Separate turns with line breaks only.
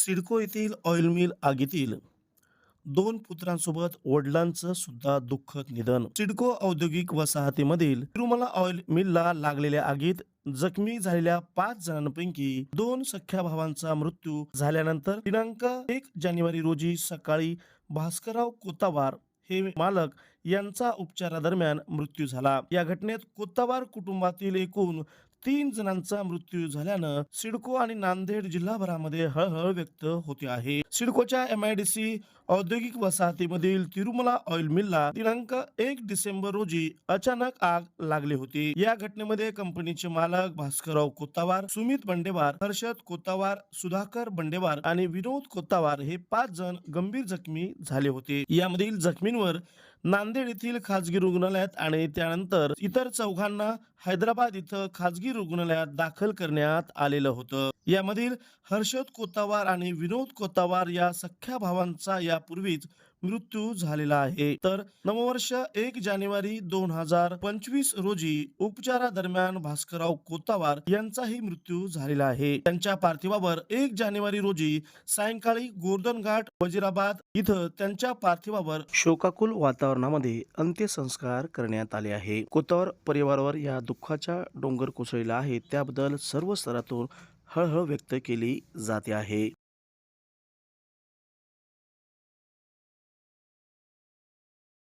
सिडको येथील oil mill आगीतील दोन पुत्रांसोबत वडिलांचं सुद्धा दुःखद निधन. सिडको औद्योगिक वसाहतीमधील तिरुमला ऑइल मिलला लागलेल्या आगीत जखमी झालेल्या पाच जणांपैकी दोन सख्या भावांचा मृत्यू झाल्यानंतर दिनांक एक जानेवारी रोजी सकाळी भास्करराव कोतावार हे मालक यांचा उपचारादरम्यान मृत्यू झाला. या घटनेत कोतावार कुटुंबातील एकूण तीन जणांचा मृत्यू झाल्यानं सिडको आणि नांदेड जिल्हाभरामध्ये हळहळ व्यक्त होते आहे. सिडकोच्या एम आय डी सी औद्योगिक वसाहतीमधील तिरुमला ऑइल मिलला दिनांक एक डिसेंबर रोजी अचानक आग लागली होती. या घटनेमध्ये कंपनीचे मालक भास्करराव कोत्तावार सुमित बंडेवार हर्षद कोतावार सुधाकर बंडेवार आणि विनोद कोत्तावार हे पाच जण गंभीर जखमी झाले होते. यामधील जखमींवर नांदेड येथील खाजगी रुग्णालयात आणि त्यानंतर इतर चौघांना हैदराबाद इथं खाजगी रुग्णालयात दाखल करण्यात आलेलं होतं. यामधील हर्षद कोतावार आणि विनोद कोतावार या सख्या भावांचा यापूर्वीच मृत्यू झालेला आहे. तर नववर्ष एक जानेवारी दोन हजार पंचवीस रोजी उपचारादरम्यान भास्करराव कोतावार यांचाही मृत्यू झालेला आहे. त्यांच्या पार्थिवावर एक जानेवारी रोजी सायंकाळी गोर्धन घाट वजिराबाद इथं त्यांच्या पार्थिवावर शोकाकुल वातावरणामध्ये अंत्यसंस्कार करण्यात आले आहे. कोतावर परिवारावर या दुःखाच्या डोंगर कोसळलेला आहे. त्याबद्दल सर्व स्तरातून हळहळ व्यक्त केली जाते आहे.